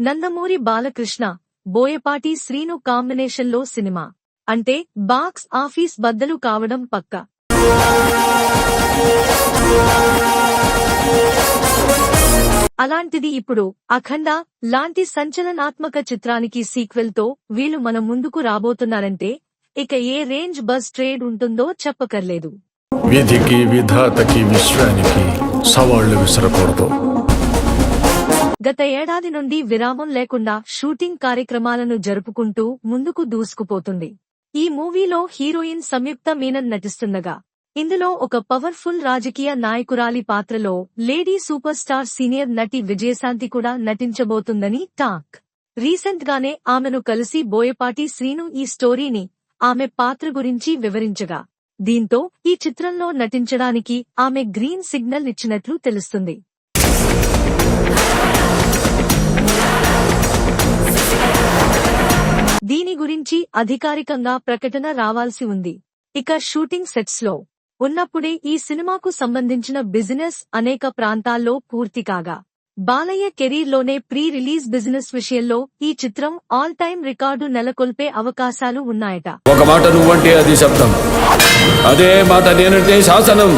నందమూరి బాలకృష్ణ బోయపాటి శ్రీను కాంబినేషన్లో సినిమా. అంటే box office బద్దలు కావడం పక్క. అలాంటిది ఇప్పుడు అఖండ లాంటి సంచలనాత్మక చిత్రానికి సీక్వెల్తో వీళ్ళు మన ముందుకు రాబోతున్నారంటే ఇక ఏ రేంజ్ బస్ ట్రేడ్ ఉంటుందో చెప్పకర్లేదు. విధికి విధాతకి విశ్వానికి సవాళ్ళు విసరకూడదు. గత ఏడాది నుండి విరామం లేకుండా షూటింగ్ కార్యక్రమాలను జరుపుకుంటూ ముందుకు దూసుకుపోతుంది. ఈ మూవీలో హీరోయిన్ సంయుక్త మీనన్ నటిస్తుండగా ఇందులో ఒక పవర్ఫుల్ రాజకీయ నాయకురాలి పాత్రలో లేడీ సూపర్ స్టార్ సీనియర్ నటి విజయశాంతి కూడా నటించబోతుందని టాక్. రీసెంట్ గానే ఆమెను కలిసి బోయపాటి శ్రీను ఈ స్టోరీని ఆమె పాత్ర గురించి వివరించగా దీంతో ఈ చిత్రంలో నటించడానికి ఆమె గ్రీన్ సిగ్నల్ ఇచ్చినట్లు తెలుస్తుంది. గురించి అధికారికంగా ప్రకటన రావాల్సి ఉంది. ఇక షూటింగ్ సెట్స్లో ఉన్నప్పుడే ఈ సినిమాకు సంబంధించిన బిజినెస్ అనేక ప్రాంతాల్లో పూర్తి కాగా. బాలయ్య కెరీర్లోనే ప్రీ రిలీజ్ బిజినెస్ విషయంలో ఈ చిత్రం ఆల్ టైమ్ రికార్డు నెలకొల్పే అవకాశాలు ఉన్నాయట. ఒక మాట నువ్వంటే అది శబ్దం అదే మాట నేనంటే శాసనం.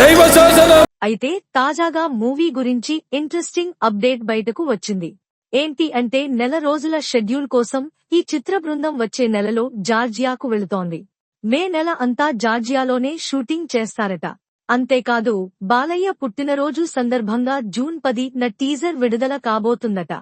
దైవ శాసనం! అయితే తాజాగా మూవీ గురించి ఇంట్రెస్టింగ్ అప్డేట్ బయటకు వచ్చింది. ఏంటి అంటే నెల రోజుల షెడ్యూల్ కోసం ఈ చిత్ర బృందం వచ్చే నెలలో జార్జియాకు వెళుతోంది. మే నెల అంతా జార్జియాలోనే షూటింగ్ చేస్తారట. అంతేకాదు బాలయ్య పుట్టినరోజు సందర్భంగా జూన్ పది న టీజర్ విడుదల కాబోతుందట.